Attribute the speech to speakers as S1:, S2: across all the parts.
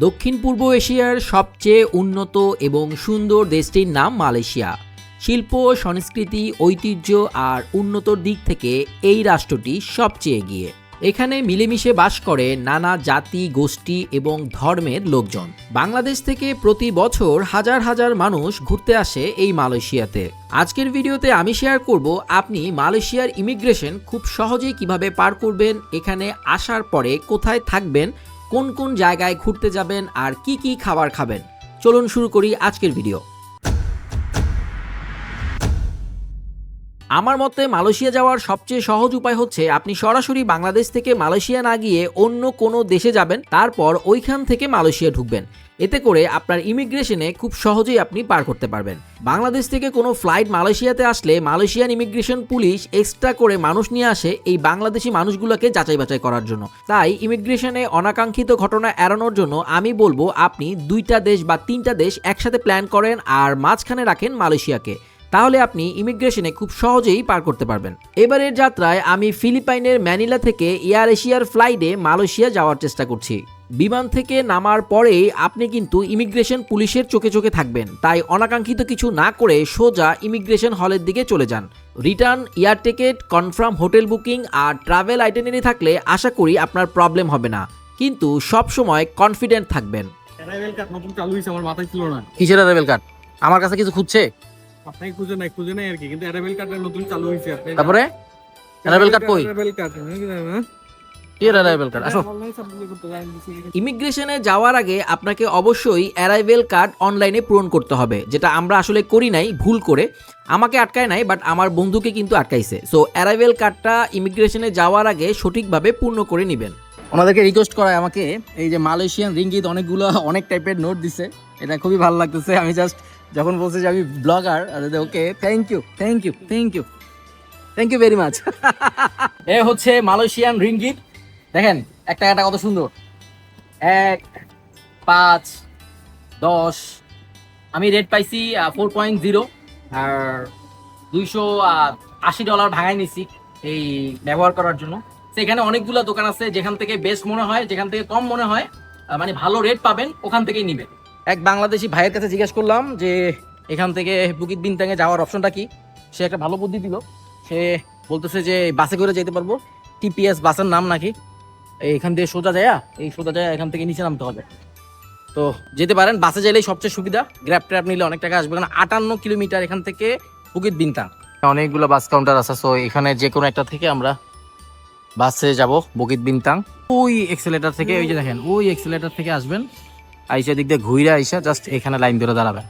S1: দক্ষিণ পূর্ব এশিয়ার সবচেয়ে উন্নত এবং সুন্দর দেশটির নাম মালয়েশিয়া। শিল্প, সংস্কৃতি, ঐতিহ্য আর উন্নতর দিক থেকে এই রাষ্ট্রটি সবচেয়ে এগিয়ে। এখানে মিলেমিশে বাস করে নানা জাতি, গোষ্ঠী এবং ধর্মের লোকজন। বাংলাদেশ থেকে প্রতি বছর হাজার হাজার মানুষ ঘুরতে আসে এই মালয়েশিয়াতে। আজকের ভিডিওতে আমি শেয়ার করব আপনি মালয়েশিয়ার ইমিগ্রেশন খুব সহজেই কীভাবে পার করবেন, এখানে আসার পরে কোথায় থাকবেন কোন কোন জায়গায় ঘুরতে যাবেন আর কি কি খাবার খাবেন। চলুন শুরু করি আজকের ভিডিও আমার মতে মালয়েশিয়া যাওয়ার সবচেয়ে সহজ উপায় হচ্ছে আপনি সরাসরি বাংলাদেশ থেকে মালয়েশিয়া না গিয়ে অন্য কোনো দেশে যাবেন, তারপর ওইখান থেকে মালয়েশিয়া ঢুকবেন। এতে করে আপনার ইমিগ্রেশনে খুব সহজেই আপনি পার করতে পারবেন। বাংলাদেশ থেকে কোনো ফ্লাইট মালয়েশিয়াতে আসলে মালয়েশিয়ান ইমিগ্রেশন পুলিশ এক্সট্রা করে মানুষ নিয়ে আসে এই বাংলাদেশি মানুষগুলোকে যাচাই বাছাই করার জন্য। তাই ইমিগ্রেশনে অনাকাঙ্ক্ষিত ঘটনা এড়ানোর জন্য আমি বলব আপনি দুইটা দেশ বা তিনটা দেশ একসাথে প্ল্যান করেন আর মাঝখানে রাখেন মালয়েশিয়াকে। তাহলে আপনি ইমিগ্রেশনে খুব সহজেই পার করতে পারবেন। এবারের যাত্রায় আমি ফিলিপাইনের ম্যানিলা থেকে এয়ার এশিয়ার ফ্লাইটে মালয়েশিয়া যাওয়ার চেষ্টা করছি। বিমান থেকে নামার পরেই আপনি কিন্তু ইমিগ্রেশন পুলিশের চোখে চোখে থাকবেন। তাই অনাকাঙ্ক্ষিত কিছু না করে সোজা ইমিগ্রেশন হলের দিকে চলে যান। Return air ticket confirm hotel booking আর ট্রাভেল আইটেনারি থাকলে আশা করি আপনার প্রবলেম হবে না। কিন্তু সবসময় কনফিডেন্ট থাকবেন।
S2: অ্যারাইভেল কার্ড নতুন চালু হয়েছে আমার মাথায় ছিল না।
S3: কিসের অ্যারাইভেল কার্ড আমার কাছে কিছু খুঁজছে?
S2: আপনাকে খুঁজে নাই খুঁজে নাই আর কি কিন্তু কার্ডটা নতুন চালু হয়েছে আপনি
S3: তারপরে? অ্যারাইভেল কার্ড কই?
S2: অ্যারাইভেল কার্ড হ্যাঁ
S3: অ্যারাইভেল কার্ড আসো।
S1: ইমিগ্রেশনে যাওয়ার আগে আপনাকে অবশ্যই অ্যারাইভেল কার্ড অনলাইনে পূরণ করতে হবে যেটা আমরা আসলে করি নাই ভুল করে। আমাকে আটকায় নাই বাট আমার বন্ধুকে কিন্তু আটকাইছে। সো অ্যারাইভেল কার্ডটা ইমিগ্রেশনে যাওয়ার আগে সঠিকভাবে পূর্ণ করে নেবেন।
S3: ওনাদেরকে রিকোয়েস্ট করায় আমাকে এই যে মালয়েশিয়ান রিঙ্গিত অনেকগুলো অনেক টাইপের নোট দিছে। এটা খুবই ভালো লাগতেছে আমি জাস্ট যখন বলছে যে আমি blogger okay thank you thank you thank you thank you very much এ হচ্ছে মালয়েশিয়ান রিঙ্গিত দেখেন একটা টাকাটা কত সুন্দর। এক, পাঁচ, দশ, আমি রেট পাইছি ফোর পয়েন্ট জিরো আর দুইশো আশি ডলার ভাঙায় নিছি এই ব্যবহার করার জন্য। সেখানে অনেকগুলো দোকান আছে, যেখান থেকে বেস্ট মনে হয়, যেখান থেকে কম মনে হয় মানে ভালো রেট পাবেন, ওখান থেকেই নিবেন। এক বাংলাদেশি ভাইয়ের কাছে জিজ্ঞেস করলাম যে এখান থেকে বুকিত বিনতাঙে যাওয়ার অপশনটা কি? সে একটা ভালো বুদ্ধি দিল। সে বলতেছে যে বাসে করে যেতে পারব। টিপিএস বাসের নাম নাকি? এখান থেকে সোজা যায় এই সোজা যায় এখান থেকে নিচে নামতে হবে। তো যেতে পারেন বাসে যাইলেই সবচেয়ে সুবিধা। গ্র্যাব ট্র্যাপ নিলে অনেক টাকা আসবে। কারণ আটান্ন কিলোমিটার এখান থেকে বুকিত বিনতাং অনেকগুলো বাস কাউন্টার আছে সো এখানে যে কোনো একটা থেকে আমরা বাসে যাব বকিত বিনতাং ওই এক্সেলেটার থেকে ওই যে দেখেন ওই এক্সেলেটার থেকে আসবেন। আইসা দিক দিয়ে ঘুরে আইসা জাস্ট এখানে লাইন ধরে দাঁড়াবেন।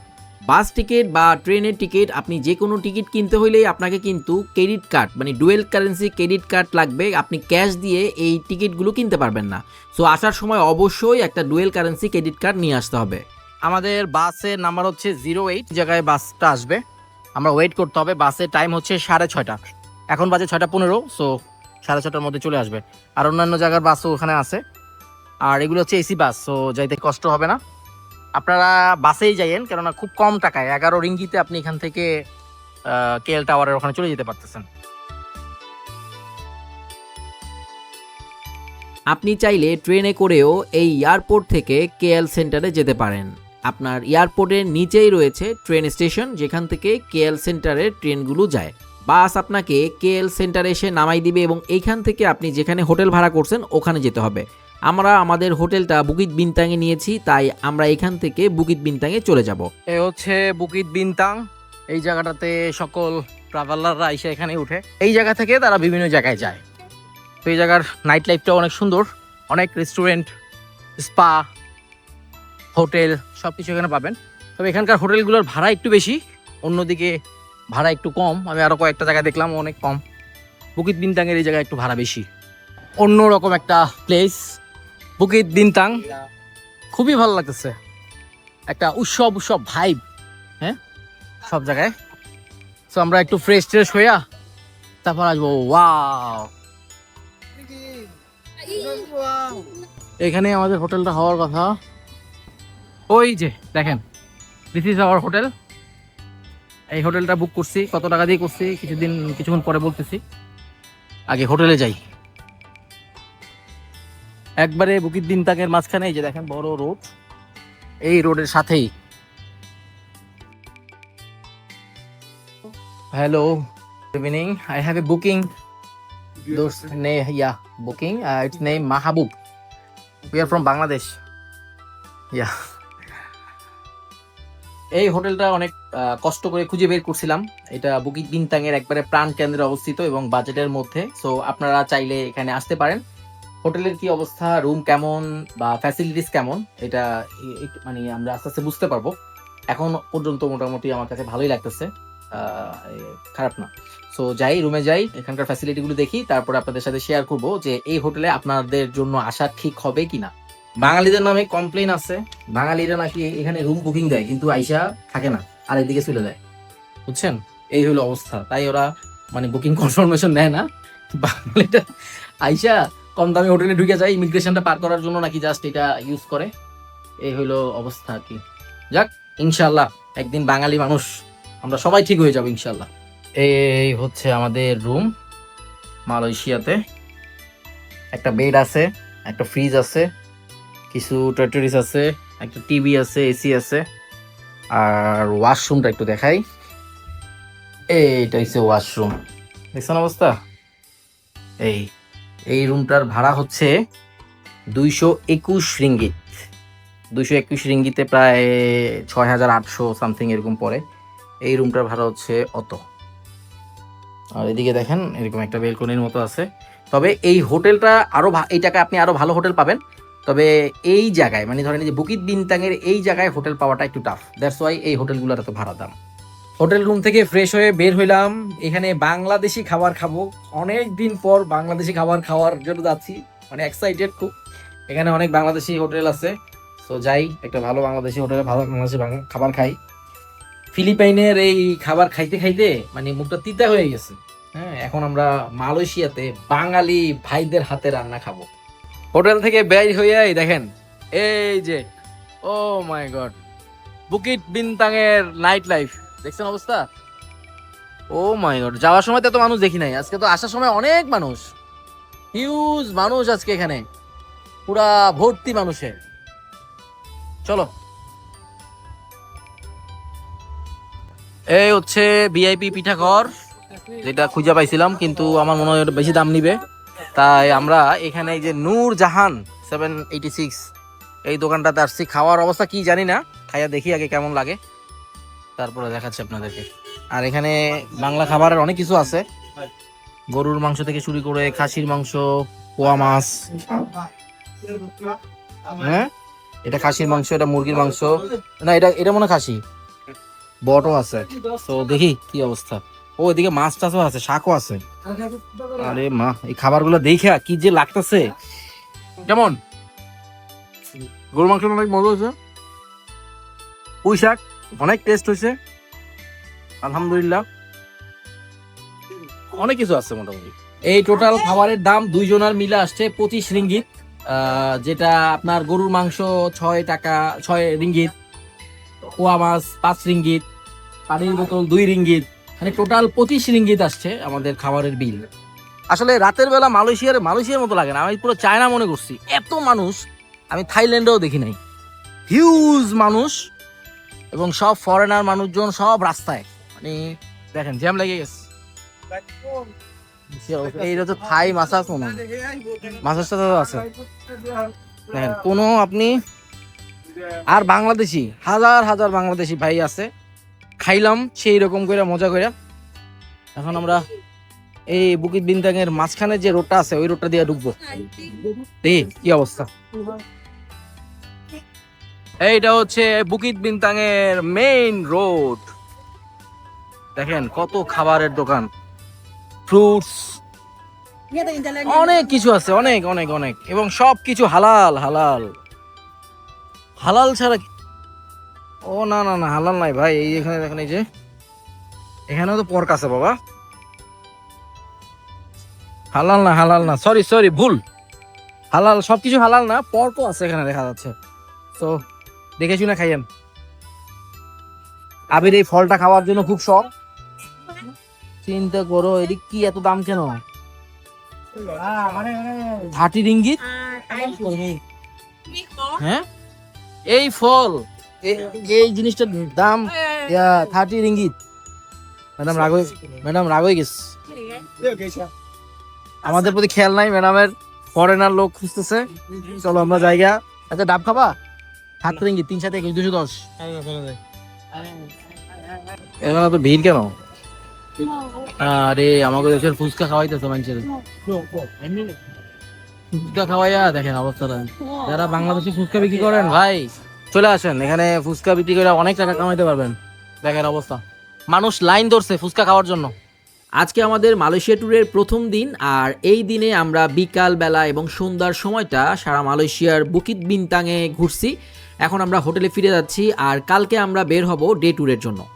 S1: বাস টিকিট বা ট্রেনের টিকিট আপনি যে কোনো টিকিট কিনতে হইলেই আপনাকে কিন্তু ক্রেডিট কার্ড মানে ডুয়েল কারেন্সি ক্রেডিট কার্ড লাগবে। আপনি ক্যাশ দিয়ে এই টিকিটগুলো কিনতে পারবেন না। সো আসার সময় অবশ্যই একটা ডুয়েল কারেন্সি ক্রেডিট কার্ড নিয়ে আসতে হবে।
S3: আমাদের বাসের নাম্বার হচ্ছে জিরো এইট জায়গায় বাসটা আসবে। আমরা ওয়েট করতে হবে। বাসের টাইম হচ্ছে সাড়ে ছয়টা। এখন বাজে ছয়টা পনেরো সো সাড়ে ছটার মধ্যে চলে আসবে। আর অন্যান্য জায়গার বাসও ওখানে আছে। আর এগুলো হচ্ছে এসি বাস সো যাইতে কষ্ট হবে না। আপনারা বাসেই যাইয়েন, কেননা খুব কম টাকায়, এগারো রিঙ্গিতে আপনি এখান থেকে কেএল টাওয়ারের ওখানে চলে যেতে পারতেছেন।
S1: আপনি চাইলে ট্রেনে করেও এই এয়ারপোর্ট থেকে কেএল সেন্টারে যেতে পারেন। আপনার এয়ারপোর্টের নিচেই রয়েছে ট্রেন স্টেশন, যেখান থেকে কেএল সেন্টারের ট্রেনগুলো যায়। বাস আপনাকে কেএল সেন্টারে এসে নামাই দিবে এবং এইখান থেকে আপনি যেখানে হোটেল ভাড়া করছেন, ওখানে যেতে হবে। আমরা আমাদের হোটেলটা বুকিত বিনতাঙে নিয়েছি, তাই আমরা এখান থেকে বুকিত বিনতাঙে চলে যাব।
S3: এ হচ্ছে বুকিত বিনতাং, এই জায়গাটাতে সকল ট্রাভেলাররা এসে এখানে উঠে। এই জায়গা থেকে তারা বিভিন্ন জায়গায় যায়। তো এই জায়গার নাইট লাইফটা অনেক সুন্দর, অনেক রেস্টুরেন্ট স্পা হোটেল সব কিছু এখানে পাবেন। তবে এখানকার হোটেলগুলোর ভাড়া একটু বেশি, অন্যদিকে ভাড়া একটু কম। আমি আরও কয়েকটা জায়গায় দেখলাম, অনেক কম। বুকিত বিনতাংয়ের এই জায়গায় একটু ভাড়া বেশি। অন্য রকম একটা প্লেস বুকিত বিনতাং খুবই ভালো লাগতেছে। একটা উৎসব উৎসব ভাইব হ্যাঁ? সব জায়গায়। তো আমরা একটু ফ্রেশ ট্রেশ হইয়া তারপর আসব। ওয়াও এখানে আমাদের হোটেলটা হওয়ার কথা। ওই যে, দেখেন। দিস ইজ আওয়ার হোটেল এই হোটেলটা বুক করছি, কত টাকা দিয়ে করছি, কিছুদিন, কিছুক্ষণ পরে বলতেছি। আগে হোটেলে যাই। একবারে বুকির দিন তাকের মাঝখানে এই যে দেখেন বড় রোড এই রোডের সাথেই hello good evening I have a booking Those name, yeah, booking. Uh, its name. We are from Bangladesh. Yeah. এই হোটেলটা অনেক কষ্ট করে খুঁজে বের করছিলাম এটা বুকিং বিনতাং এর একবারে প্রাণ কেন্দ্রে অবস্থিত এবং বাজেটের মধ্যে সো আপনারা চাইলে এখানে আসতে পারেন হোটেলের কি অবস্থা? রুম কেমন? বা ফ্যাসিলিটিস কেমন? এটা মানে আমরা আস্তে আস্তে বুঝতে পারব। এখন পর্যন্ত মোটামুটি আমার কাছে ভালোই লাগতেছে। খারাপ না। সো যাই, রুমে যাই, এখানকার ফ্যাসিলিটিগুলো দেখি, তারপরে আপনাদের সাথে শেয়ার করব যে এই হোটেলে আপনাদের জন্য আসা ঠিক হবে কি না বাঙালিদের নামে কমপ্লেন আছে। বাঙালিরা নাকি এখানে রুম বুকিং দেয়, কিন্তু আইসা থাকে না, আর এদিকে চলে যায়। বুঝছেন? এই হলো অবস্থা। তাই ওরা মানে বুকিং কনফার্মেশন নেয় না। বাঙালিটা আইসা কম দামে হোটেলে ঢুকে যায় ইমিগ্রেশনটা পার করার জন্য নাকি জাস্ট এটা ইউজ করে। এই হলো অবস্থা আর কি। যাক ইনশাল্লাহ একদিন বাঙালি মানুষ, আমরা সবাই ঠিক হয়ে যাব ইনশাল্লাহ এই হচ্ছে আমাদের রুম মালয়েশিয়াতে। একটা বেড আছে, একটা ফ্রিজ আছে, কিছু টয়টরিস আছে, একটা টিভি আছে এসি আছে, আর ওয়াশরুমটা একটু দেখাই। এইটা হচ্ছে ওয়াশরুম দেখছেন অবস্থা? এই এই রুমটার ভাড়া হচ্ছে দুইশো একুশ রিঙ্গিত। দুইশো একুশ রিঙ্গিতে প্রায় ছয় হাজার আটশো সামথিং এরকম পড়ে। এই রুমটার ভাড়া হচ্ছে অত। আর এদিকে দেখেন, এরকম একটা বেলকনির মতো আছে। তবে এই হোটেলটা আরও এই টাকায় আপনি আরও ভালো হোটেল পাবেন। তবে এই জায়গায় মানে ধরেন যে বুকিত বিনতাঙের এই জায়গায় হোটেল পাওয়াটা একটু টাফ দ্যাটস ওয়াই এই হোটেলগুলোর এত ভাড়া দাম। হোটেল রুম থেকে ফ্রেশ হয়ে বের হইলাম। এখানে বাংলাদেশি খাবার খাব। অনেক দিন পর বাংলাদেশি খাবার খাওয়ার জন্য যাচ্ছি। মানে এক্সাইটেড খুব। এখানে অনেক বাংলাদেশি হোটেল আছে। তো যাই, একটা ভালো বাংলাদেশি হোটেলে ভালো বাংলাদেশি খাবার খাই। ফিলিপাইনের এই খাবার খাইতে খাইতে মানে মুখটা তিতা হয়ে গেছে। হ্যাঁ এখন আমরা মালয়েশিয়াতে বাঙালি ভাইদের হাতে রান্না খাব। হোটেল থেকে বের এই দেখেন, এই যে ও মাই গড বুকিট বিনতাঙের নাইট লাইফ দেখছেন অবস্থা? ও মাই গড, যাওয়ার সময় তো এত মানুষ দেখি নাই, আজকে তো আসার সময় অনেক মানুষ। হিউজ মানুষ আজকে এখানে, পুরা ভর্তি মানুষে চলো। এই হচ্ছে ভিআইপি পিঠাঘর, যেটা খুঁজে পাইছিলাম, কিন্তু আমার মনে হয় বেশি দাম নিবে। তাই আমরা এখানে এই যে নূর জাহান সেভেন এইটি সিক্স এই দোকানটাতে আসছি। খাওয়ার অবস্থা কি জানি না, খাইয়া দেখি আগে কেমন লাগে। তারপরে দেখাচ্ছি আপনাদেরকে। আর এখানে বাংলা খাবারের অনেক কিছু আছে। গরুর মাংস থেকে শুরু করে খাসির মাংস, পোয়া মাছ। হ্যাঁ? এটা খাসির মাংস, এটা মুরগির মাংস। না, এটা এটা মনে খাসি। বটও আছে। তো দেখি কি অবস্থা। ও, এদিকে মাছ টাছও আছে, শাকও আছে। আরে মা, এই খাবারগুলো দেখে কি যে লাগতেছে। কেমন? গরু মাংস অনেক মজা হয়েছে। পুঁই শাক। অনেক টেস্ট হয়েছে। আলহামদুলিল্লাহ। অনেক কিছু আছে মোটামুটি। এই টোটাল খাবারের দাম দুইজনের মিলে আসছে পঁচিশ রিঙ্গিত। যেটা আপনার গরুর মাংস ছয় টাকা, ছয় রিঙ্গিত। পোয়া মাছ পাঁচ রিঙ্গিত। পানির বোতল দুই রিঙ্গিত। মানে টোটাল পঁচিশ রিঙ্গিত আসছে আমাদের খাবারের বিল। আসলে রাতের বেলা মালয়েশিয়ার মালয়েশিয়ার মতো লাগে না। আমি পুরো চায়না মনে করছি। এত মানুষ, আমি থাইল্যান্ডেও দেখি নাই। হিউজ মানুষ। এবং সব ফরেনার মানুষজন সব রাস্তায়। মানে দেখেন জ্যাম লেগে গেছে। এইটা তো থাই মাসাজ মনে হয়। মাসাজ টাসাজ আছে। দেখেন কোনো আপনি আর বাংলাদেশি হাজার হাজার বাংলাদেশি ভাই আছে। খাইলাম সেই রকম করে মজা করে। এখন আমরা এই বুকিত বিনতাঙের মাঝখানে যে রোডটা আছে ওই রোডটা দিয়ে ঢুকবো। দেখি কি অবস্থা? এইটা হচ্ছে বুকিত বিনতাঙের মেইন রোড দেখেন কত খাবারের দোকান। ফ্রুটস অনেক কিছু আছে, অনেক অনেক অনেক। এবং সব কিছু হালাল হালাল। হালাল ছাড়া ও, না না না, হালাল নাই ভাই। এই এখানে দেখেন, এই যে। এখানেও তো পর্ক আছে বাবা। হালাল না হালাল না। সরি সরি ভুল। হালাল, সবকিছু হালাল না পর্কও আছে এখানে দেখা যাচ্ছে। তো দেখে শুনে খাইয়েন আবির এই ফলটা খাওয়ার জন্য খুব শখ। চিন্তা করো, এদিক কি এত দাম কেন? Thirty ringgit? হ্যাঁ? এই ফল এই জিনিসটার দাম থার্টি রিঙ্গিত। ম্যাডাম রাগ ম্যাডাম রাগ হয়ে গেছে। আমাদের প্রতি খেয়াল নাই, ম্যাডামের ফরেনার লোক খুঁজতেছে। চলো আমরা জায়গা আচ্ছা ডাব খাবা? সাত রিঙ্গিত তিন সাথে দুশো দশ। এখানে তো ভিড় কেন? আরে আমাকে দেশের ফুচকা খাওয়াইতেছে মানুষের। ফুচকা খাওয়াইয়া দেখেন অবস্থাটা। যারা বাংলাদেশে ফুচকা বিক্রি করেন ভাই চলে আসেন। এখানে ফুচকা বিক্রি করে অনেক টাকা কামাইতে পারবেন। দেখেন অবস্থা। মানুষ লাইন ধরছে ফুচকা খাওয়ার জন্য।
S1: আজকে আমাদের মালয়েশিয়া ট্যুরের প্রথম দিন আর এই দিনে আমরা বিকাল বেলা এবং সন্ধ্যার সময়টা সারা মালয়েশিয়ার বুকিত বিনতাঙে ঘুরছি। এখন আমরা হোটেলে ফিরে যাচ্ছি আর কালকে আমরা বের হব ডে ট্যুরের জন্য।